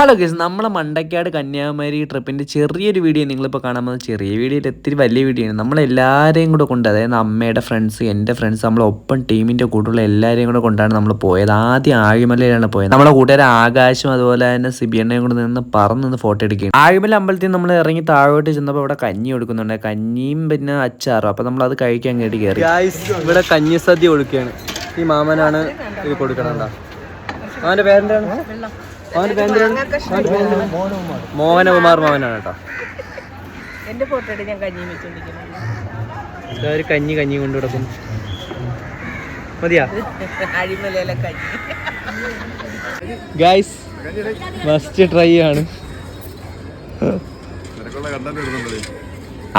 Hello guess നമ്മളെ മണ്ടക്കാട് കന്യാകുമാരി ട്രിപ്പിന്റെ ചെറിയൊരു video നിങ്ങളിപ്പോൾ കാണാൻ പോകുന്നത് ചെറിയ വീഡിയോ ഒത്തിരി വലിയ വീഡിയോ ആണ്. നമ്മളെല്ലാവരെയും കൂടെ കൊണ്ട് അതായത് അമ്മയുടെ ഫ്രണ്ട്സ് എന്റെ ഫ്രണ്ട്സ് നമ്മളെ ഒപ്പം ടീമിന്റെ കൂടെയുള്ള എല്ലാവരെയും കൂടെ കൊണ്ടാണ് നമ്മൾ പോയത്. ആദ്യം ആഴിമലയിലാണ് പോയത്. നമ്മളെ കൂട്ടുകാർ ആകാശം അതുപോലെ തന്നെ സിബിയണ്ണയും കൂടെ നിന്ന് പറന്ന് നിന്ന് ഫോട്ടോ എടുക്കുകയും ആഴിമല അമ്പലത്തിൽ നമ്മൾ ഇറങ്ങി താഴോട്ട് ചെന്നപ്പോൾ ഇവിടെ കഞ്ഞി കൊടുക്കുന്നുണ്ട്. കഞ്ഞിയും പിന്നെ അച്ചാറും. അപ്പോൾ നമ്മൾ അത് കഴിക്കാൻ കേട്ട് കയറി ഇവിടെ കഞ്ഞി സദ്യ കൊടുക്കുകയാണ്. ഈ മാമനാണ് ഇത് കൊടുക്കണണ്ട അവന്റെ പേരെന്താണ്? മോഹനകുമാർ മോഹനാണ് കേട്ടോ. എന്റെ ഫോട്ടോ എടുത്ത് ഞാൻ കഞ്ഞി വെച്ചോണ്ടിരിക്കുന്നു. ഇതാ ഒരു കഞ്ഞി കഞ്ഞി കൊണ്ടു കിടക്കും. മതിയാ? അഴിമലയിലെ കഞ്ഞി. ഗായ്സ് മസ്റ്റ് ട്രൈ ആണ്.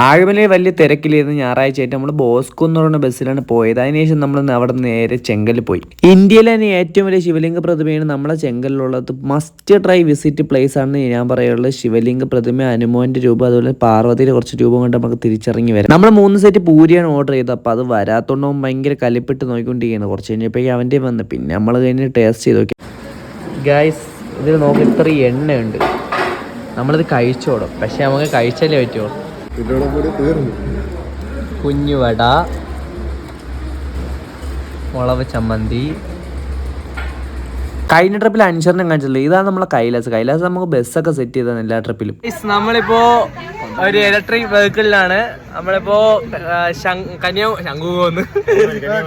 ആഴിമലയിൽ വലിയ തിരക്കിലായിരുന്നു ഞായറാഴ്ച ആയിട്ട് നമ്മൾ ബോസ്കോ എന്ന് പറയുന്ന ബസ്സിലാണ് പോയത്. അതിനുശേഷം നമ്മൾ അവിടെ നേരെ ചെങ്കലിൽ പോയി. ഇന്ത്യയിലെ തന്നെ ഏറ്റവും വലിയ ശിവലിംഗ പ്രതിമയാണ് നമ്മളെ ചെങ്കലിലുള്ളത്. മസ്റ്റ് ട്രൈ വിസിറ്റ് പ്ലേസ് ആണെന്ന് ഞാൻ പറയുള്ളത് ശിവലിംഗ പ്രതിമ അനുമോന്റെ രൂപം അതുപോലെ പാർവതിയുടെ കുറച്ച് രൂപം കൊണ്ട് നമുക്ക് തിരിച്ചിറങ്ങി വരാം. നമ്മൾ മൂന്ന് സെറ്റ് പൂരിയാണ് ഓർഡർ ചെയ്തത്. അപ്പോൾ അത് വരാത്തോണ്ടും ഭയങ്കര കലിപ്പിട്ട് നോക്കിക്കൊണ്ടിരിക്കുന്നത് കുറച്ച് കഴിഞ്ഞപ്പോഴേക്കും അവന്റെ വന്ന്. പിന്നെ നമ്മൾ കഴിഞ്ഞ് ടേസ്റ്റ് ചെയ്ത് നോക്കി. ഗായ്സ് ഇതിൽ നോക്കി ഇത്ര എണ്ണയുണ്ട്. നമ്മളിത് കഴിച്ചോടും പക്ഷേ നമുക്ക് കഴിച്ചല്ലേ പറ്റുമോ കുഞ്ഞുവട മുളവ് ചമ്മന്തി. കഴിഞ്ഞ ട്രിപ്പിൽ അഞ്ചെണ്ണം കാണിച്ചില്ല ഇതാണ് നമ്മളെ കൈലാസ്. കൈലാസ് നമുക്ക് ബസ്സൊക്കെ സെറ്റ് ചെയ്തതാണ് എല്ലാ ട്രിപ്പിലും നമ്മളിപ്പോ ഒരു ഇലക്ട്രിക് വെഹിക്കിളിലാണ് നമ്മളിപ്പോ കന്യാ ശംഖുപോന്ന്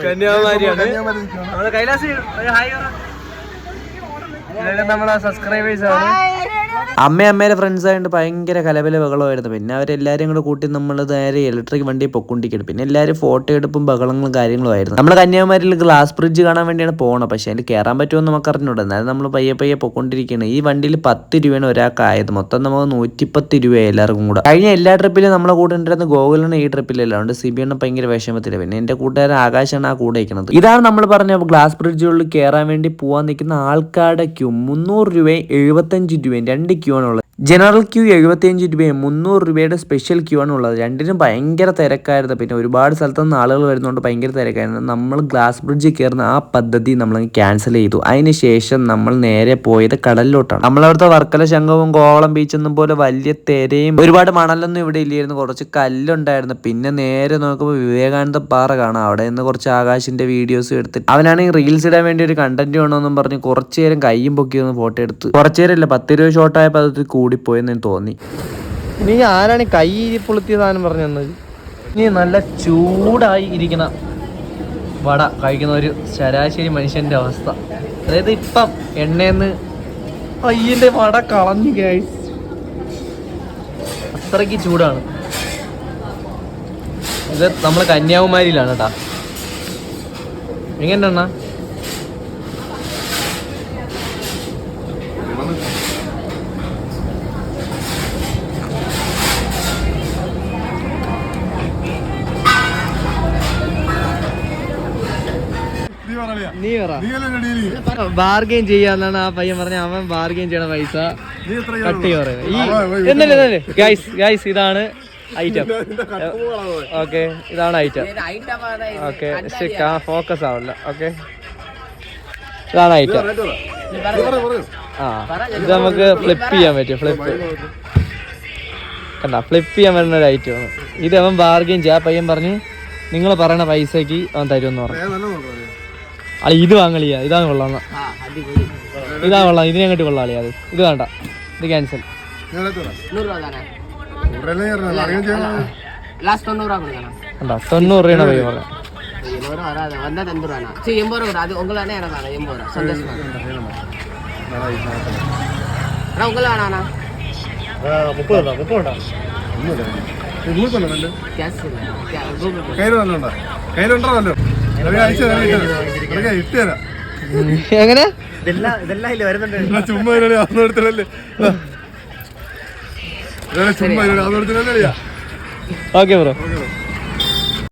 കന്യാകുമാരിയാണ്. നമ്മൾ കൈലാസ് ഹായ് നമ്മളെ സബ്സ്ക്രൈബേഴ്സ് ആണ്. അമ്മ അമ്മയുടെ ഫ്രണ്ട്സ് ആയതുകൊണ്ട് ഭയങ്കര കലബല ബഹളമായിരുന്നു. പിന്നെ അവരെല്ലാവരും കൂടെ കൂട്ടി നമ്മൾ നേരെ ഇലക്ട്രിക് വണ്ടി പൊക്കൊണ്ടിരിക്കണം പിന്നെ എല്ലാവരും ഫോട്ടോ എടുപ്പും ബഹളങ്ങളും കാര്യങ്ങളും ആയിരുന്നു. നമ്മൾ കന്യാകുമാരിയിൽ ഗ്ലാസ് ബ്രിഡ്ജ് കാണാൻ വേണ്ടിയാണ് പോകണം പക്ഷേ അതിൽ കയറാൻ പറ്റുമെന്ന് നമുക്ക് അറിഞ്ഞൂടാ. എന്നാലും നമ്മൾ പയ്യെ പയ്യെ പൊക്കൊണ്ടിരിക്കുകയാണ്. ഈ വണ്ടിയിൽ പത്ത് രൂപയാണ് ഒരാൾക്കായത്. മൊത്തം നമുക്ക് നൂറ്റിപ്പത്ത് രൂപയായി എല്ലാവർക്കും കൂടെ. കഴിഞ്ഞ എല്ലാ ട്രിപ്പിലും നമ്മളെ കൂടെ ഉണ്ടായിരുന്ന ഗോകുലാണ് ഈ ട്രിപ്പിലല്ല അതുകൊണ്ട് സിബിയാണ് ഭയങ്കര വിഷമത്തില്ല പിന്നെ എന്റെ കൂട്ടുകാരൻ ആകാശാണ് ആ കൂടെ ഇരിക്കുന്നത് ഇതാണ് നമ്മൾ പറഞ്ഞ ഗ്ലാസ് ബ്രിഡ്ജുകളിൽ കയറാൻ വേണ്ടി പോകാൻ നിൽക്കുന്ന ആൾക്കാരുടെ ക്യൂ മുന്നൂറ് രൂപയും എഴുപത്തഞ്ച് രൂപയും. രണ്ട് ക്യൂ ആണുള്ളത് ജനറൽ ക്യൂ എഴുപത്തിയഞ്ച് രൂപയും മുന്നൂറ് രൂപയുടെ സ്പെഷ്യൽ ക്യൂ ആണ് ഉള്ളത്. രണ്ടിനും ഭയങ്കര തിരക്കായിരുന്നു. പിന്നെ ഒരുപാട് സ്ഥലത്തു നിന്ന് ആളുകൾ വരുന്നതുകൊണ്ട് ഭയങ്കര തിരക്കായിരുന്നു. നമ്മൾ ഗ്ലാസ് ബ്രിഡ്ജിൽ കയറുന്ന ആ പദ്ധതി നമ്മൾ ക്യാൻസൽ ചെയ്തു. അതിന് ശേഷം നമ്മൾ നേരെ പോയത് കടലിലോട്ടാണ്. നമ്മളവിടുത്തെ വർക്കല ശംഖവും കോവളം ബീച്ചൊന്നും പോലെ വലിയ തിരയും ഒരുപാട് മണലൊന്നും ഇവിടെ ഇല്ലായിരുന്നു. കുറച്ച് കല്ലുണ്ടായിരുന്നു. പിന്നെ നേരെ നോക്കുമ്പോൾ വിവേകാനന്ദ പാറ കാണാം. അവിടെ നിന്ന് കുറച്ച് ആകാശിന്റെ വീഡിയോസ് എടുത്തിട്ട്. അവനാണെങ്കിൽ റീൽസ് ഇടാൻ വേണ്ടി ഒരു കണ്ടന്റ് വേണമെന്നും പറഞ്ഞ് കുറച്ചു നേരം കയ്യും പൊക്കി ഒന്ന് ഫോട്ടോ എടുത്ത്. കുറച്ചു നേരമില്ല? പത്ത് രൂപ ഷോട്ട് ആയപ്പോൾ അത് കൂടിപ്പോയെന്ന് എനിക്ക് തോന്നി. നീ ആരാണ് കൈ പൊളുത്തിയ സാധനം പറഞ്ഞു തന്നത്? നീ നല്ല ചൂടായി ഇരിക്കുന്ന വട കഴിക്കുന്ന ഒരു ശരാശരി മനുഷ്യന്റെ അവസ്ഥ. അതായത് ഇപ്പം എണ്ണയെന്ന് അയ്യന്റെ വട കളഞ്ഞു ഗൈസ് അത്രയ്ക്ക് ചൂടാണ്. ഇത് നമ്മൾ കന്യാകുമാരിയിലാണ് കേട്ടാ എങ്ങനെയാണ് നീ പറ. ബാർഗെയിൻ ചെയ്യാന്നാണ് ആ പയ്യൻ പറഞ്ഞ. അവൻ ബാർഗെയിൻ ചെയ്യണ പൈസ കട്ട് പറയുന്നത്. ഈ എന്നല്ലേ ഗൈസ് ഗൈസ് ഇതാണ് ഐറ്റം ഓക്കെ ഇതാണ് ഐറ്റം ഓക്കെ ഫോക്കസ് ആവില്ല ഓക്കെ ഇതാണ് ഐറ്റം ആ ഇത് നമുക്ക് ഫ്ലിപ്പ് ചെയ്യാൻ പറ്റും ഫ്ലിപ്പ് കണ്ട ഫ്ലിപ്പ് ചെയ്യാൻ പറ്റുന്ന ഒരു ഐറ്റമാണ് ഇത് അവൻ ബാർഗെയിൻ ചെയ്യാ. പയ്യൻ പറഞ്ഞു നിങ്ങൾ പറയണ പൈസക്ക് അവൻ തരുമെന്ന് പറഞ്ഞു. അല്ല ഇത് വാങ്ങളിയാ ഇതാണ് കൊള്ളാം ഇതാ കൊള്ളാം ഇതിനെ അങ്ങോട്ട് കൊള്ളാളിയാ അത് ഇത് വേണ്ട ഇത് ക്യാൻസൽ லாஸ்ட் தொண்ணூறுவா கொடுக்கணும் കണ്ടോ തൊണ്ണൂറ് രൂപയാണ് പയ്യൻ പറഞ്ഞത് இருபது ரூபா வராது வந்தா தந்து ரூபாண்ணா சரி எண்பது ரூபா அது உங்களானே எனக்கு வேணாம் எண்பது ரூபா சந்தோஷமா அண்ணா உங்களை வேணாண்ணா கேஷ் இல்லை கூகுள் பே കയ്യിലുണ്ടോ കയ്യിലുണ്ടോ ഇട്ടുതരാം എങ്ങനെ? ചുമ്മാ എടുത്തില്ലല്ലേ? ചുമ്മാ ഓക്കെ ബ്രോ.